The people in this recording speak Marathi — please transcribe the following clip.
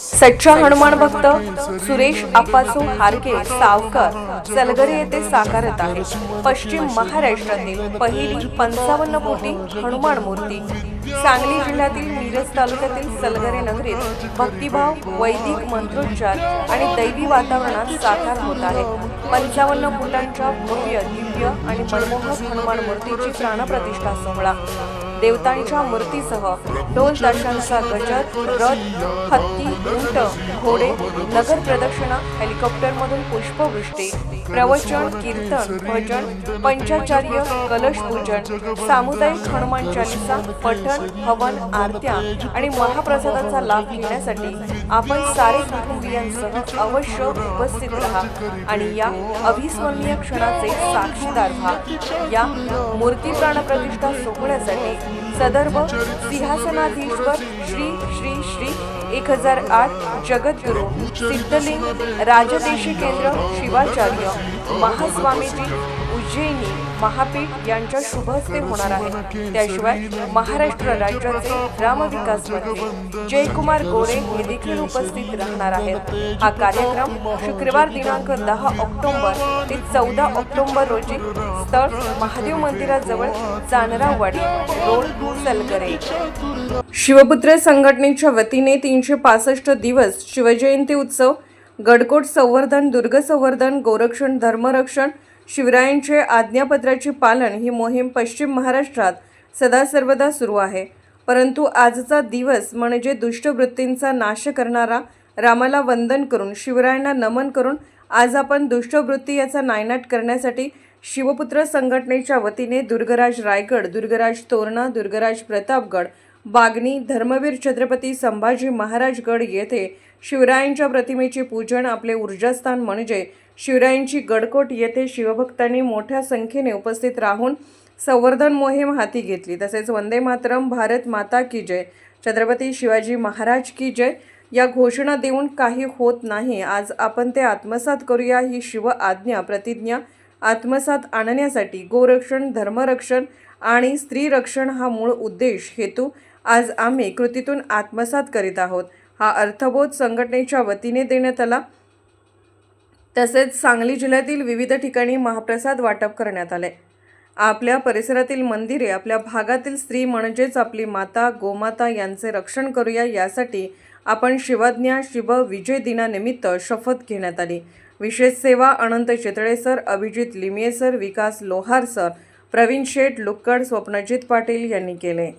सच्चा हनुमान भक्त सुरेश आप्पासू हारके सावकर सलगरे येथे साकारत आहे पश्चिम महाराष्ट्रातील पहिली पंचावन्न कोटी हनुमान मूर्ती. सांगली जिल्ह्यातील मिरज तालुक्यातील सलगरे नगरीत भक्तिभाव वैदिक मंत्रोच्चार आणि दैवी वातावरणात साकार होत आहे. पंचावन्न फुटांच्या भव्य भव्य आणि मनमोहक हनुमान मूर्तीची प्राणप्रतिष्ठा सोहळा. देवतांच्या मूर्तीसह ढोल दर्शनचा गजर रथ हत्ती उंट घोडे नगर प्रदक्षिणा हेलिकॉप्टरमधून पुष्पवृष्टी प्रवचन कीर्तन भजन पंचाचार्य कलश पूजन सामुदायिक हनुमान चालिसा पठण हवन आरत्या आणि महाप्रसादाचा लाभ घेण्यासाठी आपण सारे कुटुंबियांसह अवश्य उपस्थित राहा आणि या अविस्मरणीय क्षणाचे साक्षी व्हा या मूर्ती प्राणप्रतिष्ठा सोहळ्यासाठी सदर्भ सिंहासनाधीश्वर श्री श्री श्री एक हजार आठ जगद्गुरु सिद्धलिंग राजदेशी केंद्र शिवाचार्य महास्वामीजी उज्जैनी महापीठ यांच्या शुभहस्ते होणार आहे त्याशिवाय महाराष्ट्र राज्याचे ग्रामविकास मंत्री जयकुमार गोरे हे देखील उपस्थित राहणार आहेत. हा कार्यक्रम शुक्रवार दिनांक दहा ऑक्टोबर ते चौदा ऑक्टोबर रोजी स्थळ महादेव मंदिराजवळ चांदरावाडी रोड सलगरे. शिवपुत्र संघटनेच्या वतीने तीनशे पासष्ट दिवस शिवजयंती उत्सव गडकोट संवर्धन दुर्ग संवर्धन गोरक्षण धर्मरक्षण शिवरायांचे आज्ञापत्राचे पालन ही मोहीम पश्चिम महाराष्ट्रात सदा सर्वदा सुरू आहे. परंतु आजचा दिवस म्हणजे दुष्टवृत्तींचा नाश करणारा रामाला वंदन करून शिवरायांना नमन करून आज आपण दुष्टवृत्ती याचा नायनाट करण्यासाठी शिवपुत्र संघटनेच्या वतीने दुर्गराज रायगड दुर्गराज तोरणा दुर्गराज प्रतापगड बागणी धर्मवीर छत्रपती संभाजी महाराजगड येथे शिवरायांच्या प्रतिमेचे पूजन आपले ऊर्जास्थान म्हणजे शिवरायांची गडकोट येथे शिवभक्तांनी मोठ्या संख्येने उपस्थित राहून संवर्धन मोहीम हाती घेतली. तसेच वंदे मातरम भारत माता की जय छत्रपती शिवाजी महाराज की जय या घोषणा देऊन काही होत नाही. आज आपण ते आत्मसात करूया. ही शिव आज्ञा प्रतिज्ञा आत्मसात आणण्यासाठी गोरक्षण धर्मरक्षण आणि स्त्रीरक्षण हा मूळ उद्देश हेतू आज आम्ही कृतीतून आत्मसात करीत आहोत. हा अर्थबोध संघटनेच्या वतीने देण्यात आला. तसेच सांगली जिल्ह्यातील विविध ठिकाणी महाप्रसाद वाटप करण्यात आले. आपल्या परिसरातील मंदिरे आपल्या भागातील स्त्री म्हणजेच आपली माता गोमाता यांचे रक्षण करूया यासाठी आपण शिवज्ञा शिव विजय दिनानिमित्त शपथ घेण्यात आली. विशेष सेवा Anant Chitale sir Abhijit Limaye sir Vikas Lohar sir Pravin Sheth Lukkad Swapnajit Patil यांनी केले.